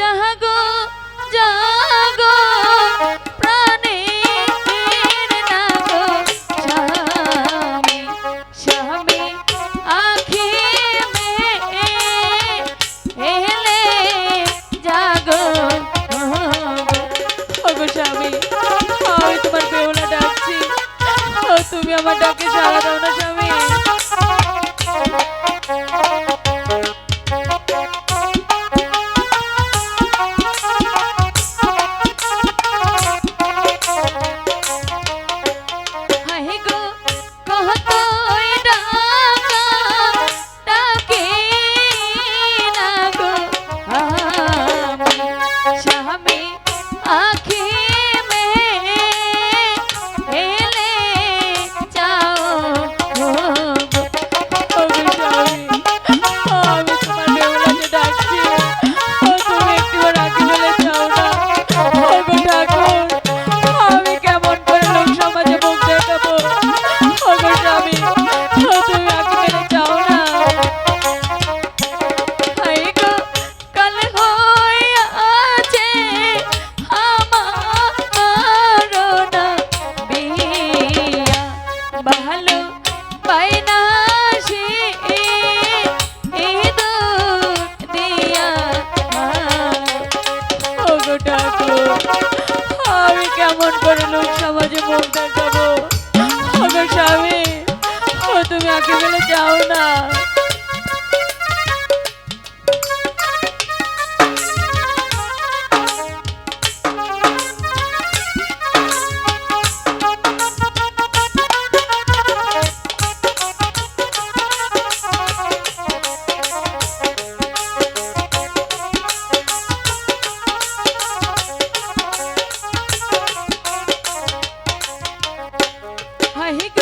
জাগো। জাগো তুমি আমার ডাকে সারা দাও না স্বামী। aqui. কেমন করে লোক সমাজে মুখ যাব স্বামী ও তুমি একেবারে যাও না। México.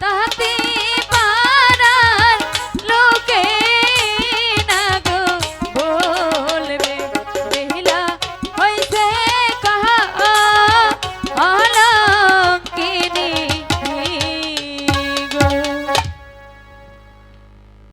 তাহাতে